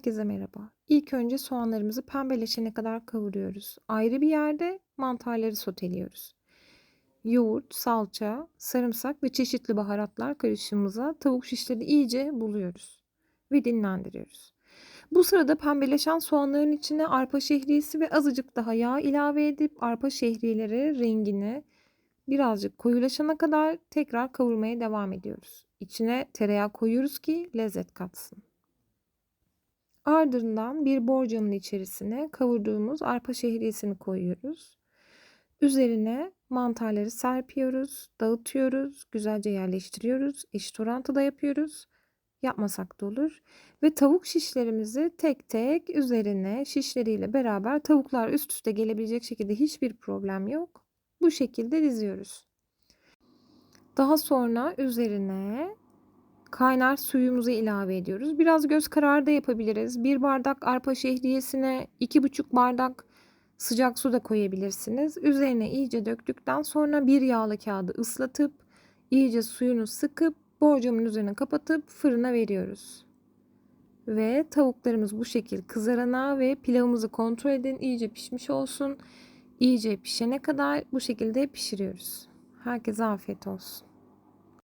Herkese merhaba. İlk önce soğanlarımızı pembeleşene kadar kavuruyoruz. Ayrı bir yerde mantarları soteliyoruz. Yoğurt, salça, sarımsak ve çeşitli baharatlar karışımımıza tavuk şişleri iyice buluyoruz ve dinlendiriyoruz. Bu sırada pembeleşen soğanların içine arpa şehriyesi ve azıcık daha yağ ilave edip arpa şehriyeleri rengini birazcık koyulaşana kadar tekrar kavurmaya devam ediyoruz. İçine tereyağı koyuyoruz ki lezzet katsın. Ardından bir borcamın içerisine kavurduğumuz arpa şehriyesini koyuyoruz. Üzerine mantarları serpiyoruz, dağıtıyoruz, güzelce yerleştiriyoruz. Eşit orantıda yapıyoruz. Yapmasak da olur. Ve tavuk şişlerimizi tek tek üzerine şişleriyle beraber tavuklar üst üste gelebilecek şekilde hiçbir problem yok. Bu şekilde diziyoruz. Daha sonra üzerine kaynar suyumuzu ilave ediyoruz. Biraz göz kararı da yapabiliriz. Bir bardak arpa şehriyesine iki buçuk bardak sıcak su da koyabilirsiniz. Üzerine iyice döktükten sonra bir yağlı kağıdı ıslatıp iyice suyunu sıkıp borcamın üzerine kapatıp fırına veriyoruz. Ve tavuklarımız bu şekil kızarana ve pilavımızı kontrol edin iyice pişmiş olsun. İyice pişene kadar bu şekilde pişiriyoruz. Herkese afiyet olsun.